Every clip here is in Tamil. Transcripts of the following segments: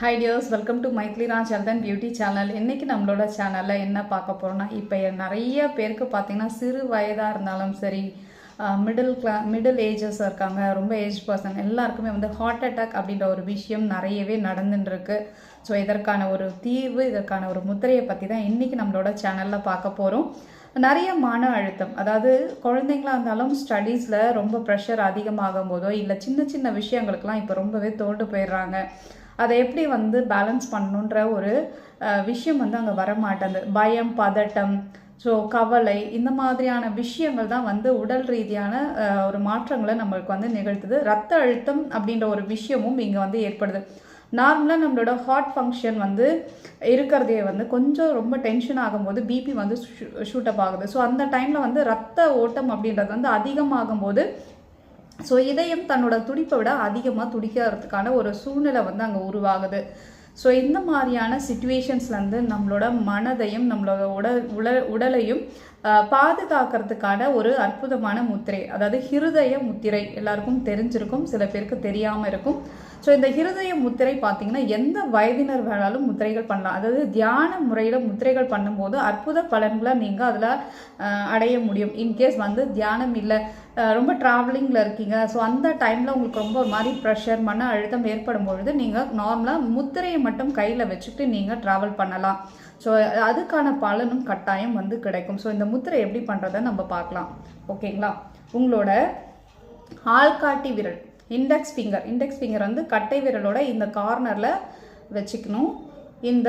ஹை டியர்ஸ் வெல்கம் டு மைத்லினா சல்தன் பியூட்டி சேனல் இன்னைக்கு நம்மளோட சேனலில் என்ன பார்க்க போகிறோன்னா இப்போ நிறைய பேருக்கு பார்த்தீங்கன்னா சிறு வயதாக இருந்தாலும் சரி மிடில் கிளா மிடில் ஏஜஸ் இருக்காங்க ரொம்ப ஏஜ் பர்சன் எல்லாருக்குமே வந்து ஹார்ட் அட்டாக் அப்படின்ற ஒரு விஷயம் நிறையவே நடந்துட்டுருக்கு. ஸோ இதற்கான ஒரு தீர்வு இதற்கான ஒரு முத்திரையை பற்றி தான் இன்றைக்கி நம்மளோட சேனலில் பார்க்க போகிறோம் நிறைய மன அழுத்தம் அதாவது குழந்தைங்களா இருந்தாலும் ஸ்டடீஸில் ரொம்ப ப்ரெஷர் அதிகமாகும் போதோ இல்லை சின்ன சின்ன விஷயங்களுக்கெல்லாம் இப்போ ரொம்பவே தோண்டு போயிடுறாங்க. அதை எப்படி வந்து பேலன்ஸ் பண்ணணுன்ற ஒரு விஷயம் வந்து அங்கே வர மாட்டேங்குது பயம் பதட்டம் ஸோ கவலை இந்த மாதிரியான விஷயங்கள் தான் வந்து உடல் ரீதியான ஒரு மாற்றங்களை நம்மளுக்கு வந்து நிகழ்த்துது. ரத்த அழுத்தம் அப்படின்ற ஒரு விஷயமும் இங்கே வந்து ஏற்படுது. நார்மலாக நம்மளோட ஹார்ட் ஃபங்க்ஷன் வந்து இருக்கிறதே வந்து கொஞ்சம் ரொம்ப டென்ஷன் ஆகும்போது பிபி வந்து ஷூட்டப் ஆகுது. ஸோ அந்த டைமில் வந்து ரத்த ஓட்டம் அப்படின்றது வந்து அதிகமாகும்போது ஸோ இதயம் தன்னோட துடிப்பை விட அதிகமாக துடிக்கிறதுக்கான ஒரு சூழ்நிலை வந்து அங்கே உருவாகுது. ஸோ இந்த மாதிரியான சுச்சுவேஷன்ஸ்லேருந்து நம்மளோட மனதையும் நம்மளோட உடல் உடல் உடலையும் பாதுகாக்கிறதுக்கான ஒரு அற்புதமான முத்திரை அதாவது ஹிருதய முத்திரை எல்லாருக்கும் தெரிஞ்சிருக்கும் சில பேருக்கு தெரியாமல் இருக்கும். ஸோ இந்த ஹிருதய முத்திரை பார்த்தீங்கன்னா எந்த வயதினர் வேணாலும் முத்திரைகள் பண்ணலாம். அதாவது தியான முறையில் முத்திரைகள் பண்ணும்போது அற்புத பலன்களை நீங்கள் அதில் அடைய முடியும். இன்கேஸ் வந்து தியானம் இல்லை ரொம்ப ட்ராவலிங்கில் இருக்கீங்க. ஸோ அந்த டைமில் உங்களுக்கு ரொம்ப ஒரு மாதிரி ப்ரெஷர் மன அழுத்தம் ஏற்படும் பொழுது நீங்கள் நார்மலாக முத்திரையை மட்டும் கையில் வச்சுட்டு நீங்கள் ட்ராவல் பண்ணலாம். ஸோ அதுக்கான பலனும் கட்டாயம் வந்து கிடைக்கும். ஸோ இந்த முத்திரை எப்படி பண்ணுறதை நம்ம பார்க்கலாம். ஓகேங்களா உங்களோட ஆள்காட்டி விரல். இண்டெக்ஸ் ஃபிங்கர் இண்டெக்ஸ் ஃபிங்கர் வந்து கட்டை விரலோட இந்த கார்னரில் வச்சுக்கணும். இந்த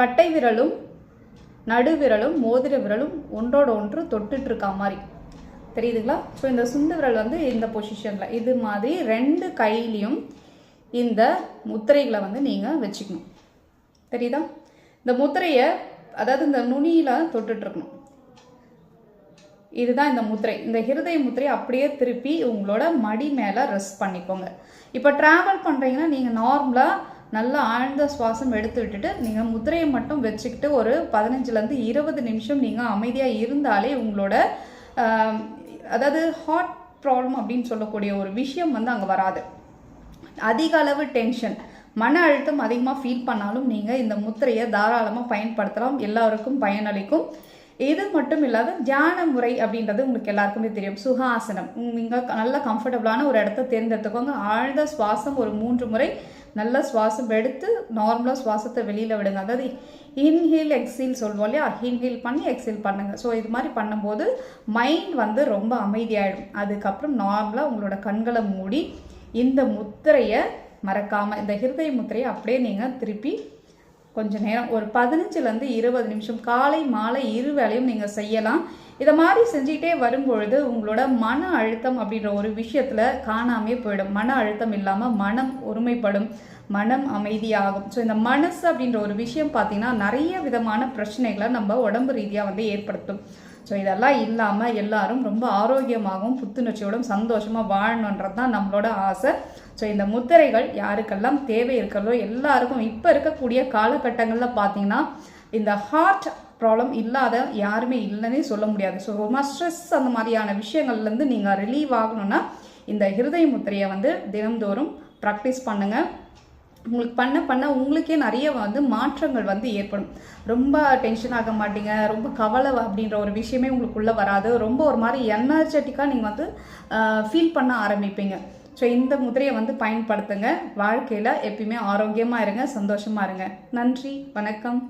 கட்டை விரலும் நடுவிரலும் மோதிர விரலும் ஒன்றோட ஒன்று தொட்டுட்டு இருக்கா மாதிரி. தெரியுதுங்களா? ஸோ இந்த சுண்டு விரல் வந்து இந்த பொசிஷனில் இது மாதிரி ரெண்டு கையிலையும் இந்த முத்திரைகளை வந்து நீங்கள் வச்சுக்கணும். தெரியுதா? இந்த முத்திரையை அதாவது இந்த நுனியில் தொட்டுட்ருக்கணும் இதுதான் இந்த முத்திரை. இந்த ஹிருதய முத்திரையை அப்படியே திருப்பி உங்களோட மடி மேலே ரெஸ்ட் பண்ணிக்கோங்க. இப்போ ட்ராவல் பண்ணுறீங்கன்னா நீங்கள் நார்மலாக நல்லா ஆழ்ந்த சுவாசம் எடுத்து விட்டுட்டு நீங்கள் முத்திரையை மட்டும் வச்சுக்கிட்டு ஒரு பதினஞ்சுலேருந்து இருபது நிமிஷம் நீங்கள் அமைதியாக இருந்தாலே உங்களோட அதாவது ஹார்ட் ப்ராப்ளம் அப்படின்னு சொல்லக்கூடிய ஒரு விஷயம் வந்து அங்கே வராது. அதிக அளவு டென்ஷன் மன அழுத்தம் அதிகமாக ஃபீல் பண்ணாலும் நீங்கள் இந்த முத்திரையை தாராளமாக பயன்படுத்தலாம். எல்லாருக்கும் பயனளிக்கும். இது மட்டும் இல்லாத தியான முறை அப்படின்றது உங்களுக்கு எல்லாருக்குமே தெரியும். சுகாசனம். நீங்கள் நல்ல கம்ஃபர்டபுளான ஒரு இடத்த தேர்ந்தெடுத்துக்கோங்க. ஆழ்ந்த சுவாசம் ஒரு மூன்று முறை நல்ல சுவாசம் எடுத்து நார்மலாக சுவாசத்தை வெளியில் விடுங்க. அதாவது இன்ஹீல் எக்ஸீல் சொல்லுவோம் இல்லையா? இன்ஹீல் பண்ணி எக்ஸீல் பண்ணுங்கள் ஸோ இது மாதிரி பண்ணும்போது மைண்ட் வந்து ரொம்ப அமைதியாகிடும் அதுக்கப்புறம் நார்மலாக உங்களோட கண்களை மூடி இந்த முத்திரையை மறக்காமல் இந்த ஹிருதய முத்திரையை அப்படியே நீங்கள் திருப்பி கொஞ்ச நேரம் ஒரு பதினஞ்சுலேருந்து இருபது நிமிஷம் காலை மாலை இரு வேளையும் நீங்கள் செய்யலாம். இதை மாதிரி செஞ்சுக்கிட்டே வரும்பொழுது உங்களோட மன அழுத்தம் அப்படின்ற ஒரு விஷயத்தில் காணாமே போயிடும். மன அழுத்தம் இல்லாமல் மனம் ஒருமைப்படும் மனம் அமைதியாகும். ஸோ இந்த மனசு அப்படின்ற ஒரு விஷயம் பார்த்தீங்கன்னா நிறைய விதமான பிரச்சனைகளை நம்ம உடம்பு ரீதியாக வந்து ஏற்படுத்தும். ஸோ இதெல்லாம் இல்லாமல் எல்லாரும் ரொம்ப ஆரோக்கியமாகவும் புத்துணர்ச்சியோடும் சந்தோஷமாக வாழணுன்றது தான் நம்மளோட ஆசை. ஸோ இந்த முத்திரைகள் யாருக்கெல்லாம் தேவை இருக்கிறதோ எல்லாருக்கும் இப்போ இருக்கக்கூடிய காலகட்டங்களில் பார்த்தீங்கன்னா இந்த ஹார்ட் ப்ராப்ளம் இல்லாத யாருமே இல்லைன்னே சொல்ல முடியாது. ஸோ ரொம்ப ஸ்ட்ரெஸ் அந்த மாதிரியான விஷயங்கள்லேருந்து நீங்கள் ரிலீவ் ஆகணும்னா இந்த ஹிருதய முத்திரையை வந்து தினம்தோறும் ப்ராக்டிஸ் பண்ணுங்கள் உங்களுக்கு பண்ண பண்ண உங்களுக்கே நிறைய வந்து மாற்றங்கள் வந்து ஏற்படும். ரொம்ப டென்ஷன் ஆக மாட்டீங்க ரொம்ப கவலை அப்படின்ற ஒரு விஷயமே உங்களுக்குள்ளே வராது. ரொம்ப ஒரு மாதிரி எனர்ஜெட்டிக்காக நீங்கள் வந்து ஃபீல் பண்ண ஆரம்பிப்பீங்க. ஸோ இந்த முதிரையை வந்து பயன்படுத்துங்க. வாழ்க்கையில் எப்பயுமே ஆரோக்கியமாக இருங்க சந்தோஷமாக இருங்க. நன்றி வணக்கம்.